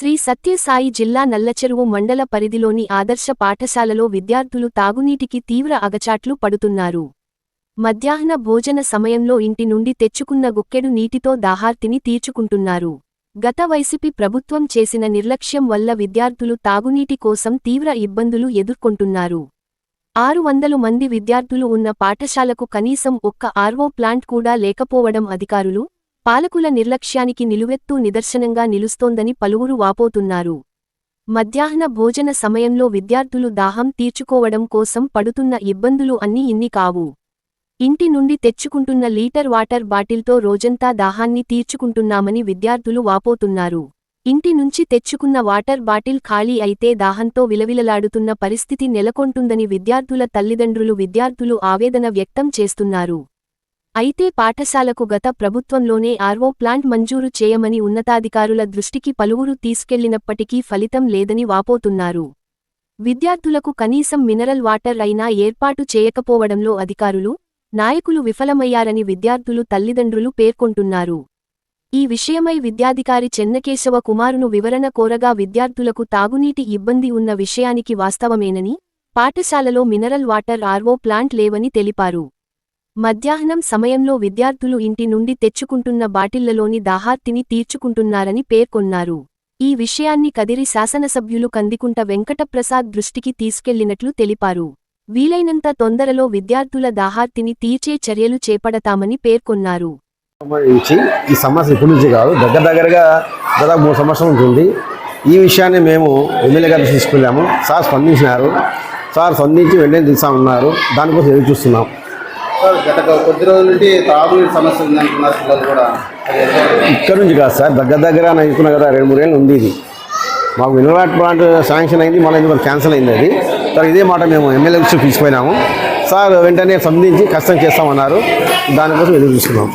శ్రీ సత్యసాయి జిల్లా నల్లచెరువు మండల పరిధిలోని ఆదర్శ పాఠశాలలో విద్యార్థులు తాగునీటికి తీవ్ర అగచాట్లు పడుతున్నారు. మధ్యాహ్న భోజన సమయంలో ఇంటి నుండి తెచ్చుకున్న గుక్కెడు నీటితో దాహార్తిని తీర్చుకుంటున్నారు. గత వైసీపీ ప్రభుత్వం చేసిన నిర్లక్ష్యం వల్ల విద్యార్థులు తాగునీటి కోసం తీవ్ర ఇబ్బందులు ఎదుర్కొంటున్నారు. ఆరు వందలు మంది విద్యార్థులు ఉన్న పాఠశాలకు కనీసం ఒక్క ఆర్వో ప్లాంట్ కూడా లేకపోవడం అధికారులు పాలకుల నిర్లక్ష్యానికి నిలువెత్తు నిదర్శనంగా నిలుస్తోందని పలువురు వాపోతున్నారు. మధ్యాహ్న భోజన సమయంలో విద్యార్థులు దాహం తీర్చుకోవడం కోసం పడుతున్న ఇబ్బందులు అన్నీ ఇన్ని కావు. ఇంటి నుండి తెచ్చుకుంటున్న లీటర్ వాటర్ బాటిల్తో రోజంతా దాహాన్ని తీర్చుకుంటున్నామని విద్యార్థులు వాపోతున్నారు. ఇంటి నుంచి తెచ్చుకున్న వాటర్ బాటిల్ ఖాళీ అయితే దాహంతో విలవిలలాడుతున్న పరిస్థితి నెలకొంటుందని విద్యార్థుల తల్లిదండ్రులు విద్యార్థులు ఆవేదన వ్యక్తం చేస్తున్నారు. అయితే పాఠశాలకు గత ప్రభుత్వంలోనే ఆర్వో ప్లాంట్ మంజూరు చేయమని ఉన్నతాధికారుల దృష్టికి పలువురు తీసుకెళ్ళినప్పటికీ ఫలితం లేదని వాపోతున్నారు. విద్యార్థులకు కనీసం మినరల్ వాటర్ అయినా ఏర్పాటు చేయకపోవడంలో అధికారులు నాయకులు విఫలమయ్యారని విద్యార్థులు తల్లిదండ్రులు పేర్కొంటున్నారు. ఈ విషయమై విద్యాధికారి చెన్నకేశవ కుమారును వివరణ కోరగా విద్యార్థులకు తాగునీటి ఇబ్బంది ఉన్న విషయానికి వాస్తవమేనని పాఠశాలలో మినరల్ వాటర్ ఆర్వో ప్లాంట్ లేవని తెలిపారు. మధ్యాహ్నం సమయంలో విద్యార్థులు ఇంటి నుండి తెచ్చుకుంటున్న బాటిళ్ళలోని దాహార్తిని తీర్చుకుంటున్నారని పేర్కొన్నారు ఈ విషయాన్ని కదిరి శాసనసభ్యులు కందికుంట వెంకటప్రసాద్ దృష్టికి తీసుకెళ్ళినట్లు తెలిపారు. వీలైనంత తొందరలో విద్యార్థుల దాహార్తిని తీర్చే చర్యలు చేపడతామని పేర్కొన్నారు ఈ సమస్య ఇప్పటి నుంచి కాదు దగ్గర దగ్గరగా దాదాపు మూడు సంవత్సరం ఉంటుంది. ఈ విషయాన్ని మేము ఎమ్మెల్యే గారు తీసుకెళ్ళాము. సార్ స్పందించినారు. సార్ స్పందించి వెంటనే తీసామన్నారు దానికోసం ఎదురు చూస్తున్నాం. సార్ గత కొద్ది రోజుల నుండి తాగునీటి సమస్య ఉందంటున్నారు పిల్లలు కూడా. ఇక్కడ నుంచి కాదు సార్ దగ్గర దగ్గర నేను అనుకున్నా కదా రెండు మూడేళ్ళు ఉంది ఇది. మాకు ఇన్వర్ట్ ప్లాంట్ శాంక్షన్ అయింది మళ్ళీ ఎందుకు క్యాన్సిల్ అయింది అది. సార్ ఇదే మాట మేము ఎమ్మెల్యే దృష్టికి తీసుకుపోయినాము. సార్ వెంటనే స్పందించి కష్టం చేస్తామన్నారు. దానికోసం ఎదురు చూస్తున్నాం.